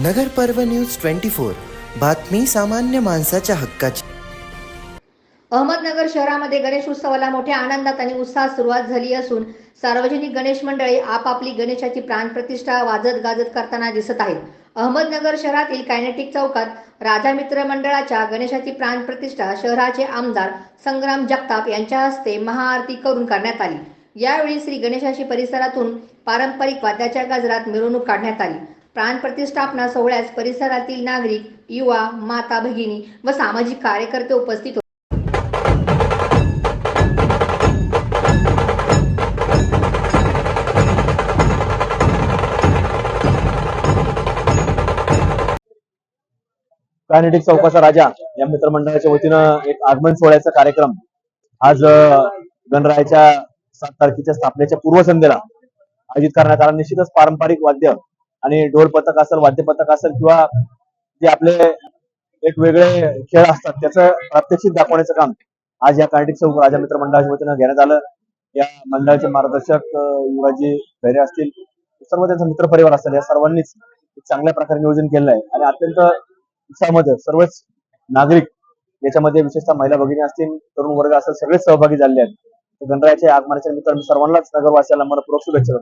नगर पर्व news twenty four. बातमी सामान्य माणसाच्या हक्काची. अहमदनगर शहरामध्ये गणेश उत्सवाला मोठ्या आनंदात आणि उत्साहात सुरुवात झाली असून सार्वजनिक गणेश मंडळे आपापली गणेशाची प्राणप्रतिष्ठा वाजत गाजत करताना दिसत आहेत. अहमदनगर शहरातील कायनेटिक चौकात राजा मित्र मंडळाच्या गणेशाची प्राणप्रतिष्ठा शहराचे आमदार संग्राम जगताप यांच्या हस्ते महाआरती करून करण्यात आली. यावेळी श्री गणेशाची परिसरातून पारंपरिक वाद्याच्या गजरात मिरवणूक काढण्यात आली. प्राणप्रतिष्ठापना सोहळ्यास परिसरातील नागरिक युवा माता भगिनी व सामाजिक कार्यकर्ते उपस्थित होते. कायनेटिक चौकाचा राजा या मित्रमंडळाच्या वतीनं एक आगमन सोहळ्याचा कार्यक्रम आज गणरायाच्या सात तारखेच्या स्थापनेच्या पूर्वसंध्येला आयोजित करण्यात आला. निश्चितच पारंपरिक वाद्य आणि ढोल पथक असेल वाद्य पथक असेल किंवा जे आपले एक वेगळे खेळ असतात त्याचं प्रात्यक्षिक दाखवण्याचं काम आज या कायनेटिक चौक राजा मित्र मंडळाच्या वतीनं घेण्यात आलं. या मंडळाचे मार्गदर्शक युवराजी खैरे असतील सर्व त्यांचा मित्र परिवार असेल या सर्वांनीच चांगल्या प्रकारे नियोजन केलेलं आहे. आणि अत्यंत उत्साहामध्ये सर्वच नागरिक याच्यामध्ये विशेषतः महिला भगिनी असतील तरुण वर्ग असेल सगळेच सहभागी झाले आहेत. गणरायाच्या आगमनाच्या निमित्तानं सर्वांनाच नगरवासियांना मनपूर्वक शुभेच्छा